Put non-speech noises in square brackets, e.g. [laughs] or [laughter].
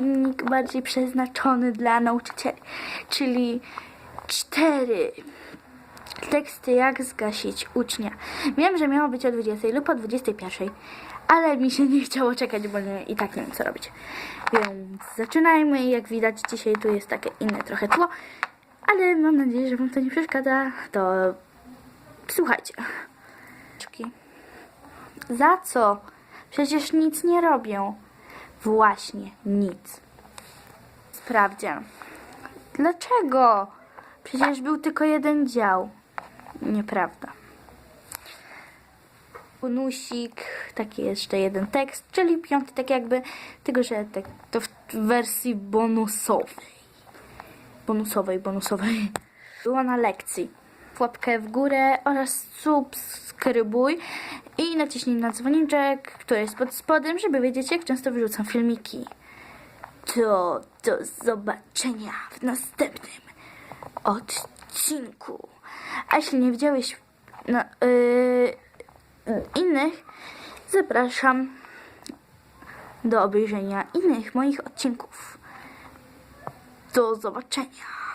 filmik bardziej przeznaczony dla nauczycieli, czyli cztery teksty jak zgasić ucznia. Wiem, że miało być o 20 lub o 21, ale mi się [laughs] nie chciało czekać, bo nie, i tak nie wiem co robić. Więc zaczynajmy. Jak widać dzisiaj tu jest takie inne trochę tło, ale mam nadzieję, że wam to nie przeszkadza. To słuchajcie. Za co? Przecież nic nie robię. Właśnie, nic. Sprawdzian. Dlaczego? Przecież był tylko jeden dział. Nieprawda. Bonusik, taki jeszcze jeden tekst, czyli piąty, tak jakby, tylko że tak, to w wersji bonusowej. Bonusowej, bonusowej. Było na lekcji. Łapkę w górę oraz subskrybuj i naciśnij na dzwoneczek, który jest pod spodem, żeby wiedzieć, jak często wyrzucam filmiki. To do zobaczenia w następnym odcinku. A jeśli nie widziałeś no, yy, innych, zapraszam do obejrzenia innych moich odcinków. Do zobaczenia.